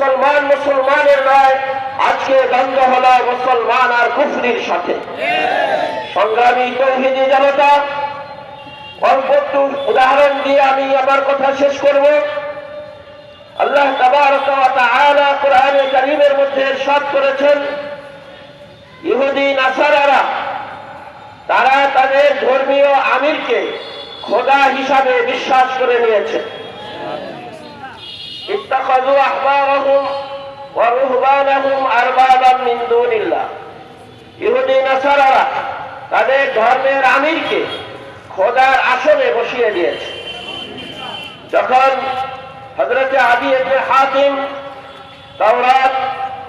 মুসলমান মুসলমানের নয়, আজকে দ্বন্দ্ব হলো মুসলমান আর কুফরির সাথে। সংগ্রামী তৌহিদি জনতা অল্প একটু উদাহরণ দিয়ে আমি আমার কথা শেষ করব। আল্লাহ কোরআনে কারীমের মধ্যে ইরশাদ করেছেন, ইহুদি, নাসারারা, তারা তাদের ধর্মীয় আমিরকে খোদা হিসাবে বিশ্বাস করে নিয়েছে। ইত্তাখাযু আহবারহুম ওয়া রুহবানাহুম আরবাবাম মিন দুনিল্লাহ ইহুদি নাসারারা তাদের ধর্মের আমিরকে খোদার আসনে বসিয়ে দিয়েছে। যখন হজরতে আবি হাতিম তাওরাত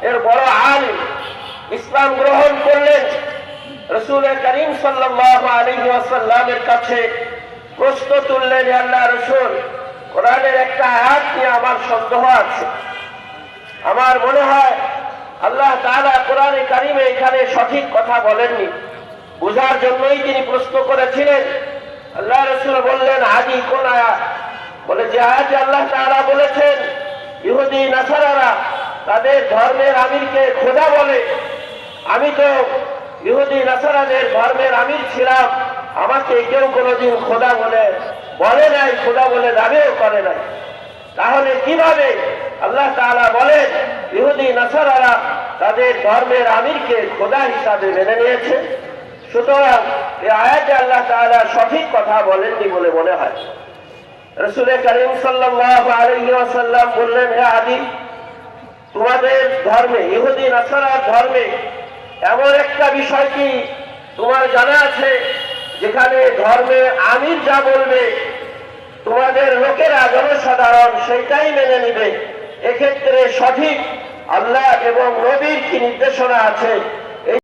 এর বড় আলিম ইসলাম গ্রহণ করলেন, রসুল করিম সাল্লাল্লাহু আলাইহি ওয়াসাল্লামের কাছে প্রশ্ন তুললেন, "হে আল্লাহ রসুল কোরআনের একটা আয়াত নিয়ে আমার সন্দেহ আছে। আমার মনে হয় আল্লাহ তাআলা কোরআনে কারিমে এখানে সঠিক কথা বলেননি। বোঝার জন্যই তিনি প্রশ্ন করেছিলেন। আল্লাহ রসুল বললেন, আদি কোন আয়াত? বলে, যে আয়াতে আল্লাহ তাআলা বলেছেন, ইহুদি, নাসারারা তাদের ধর্মের আমিরকে খোদা বলে। আমি তো ইহুদি, নাসারাদের ধর্মের আমির ছিলাম, আমাকে কেউ কোনোদিন খোদা বলে বলে নাই, খোদা বলে দাবিও করে নাই। তাহলে কীভাবে আল্লাহ তাআলা বলেন, ইহুদি, নাসারারা তাদের ধর্মের আমিরকে খোদা হিসাবে মেনে নিয়েছে? সুতরাং এই আয়াতে আল্লাহ তাআলা সঠিক কথা বলেননি বলে মনে হয়। রসুল করিম ওয়াসাল্লাম বললেন, হে আদি, তোমাদের ধর্মে, ইহুদি, নাসারার ধর্মে এমন একটা বিষয় কি তোমার জানা আছে? যেখানে ধর্মে আমির যা বলবে তোমাদের লোকেরা জনসাধারণ সেইটাই মেনে নিবে। এক্ষেত্রে সঠিক আল্লাহ এবং নবীর কি নির্দেশনা আছে?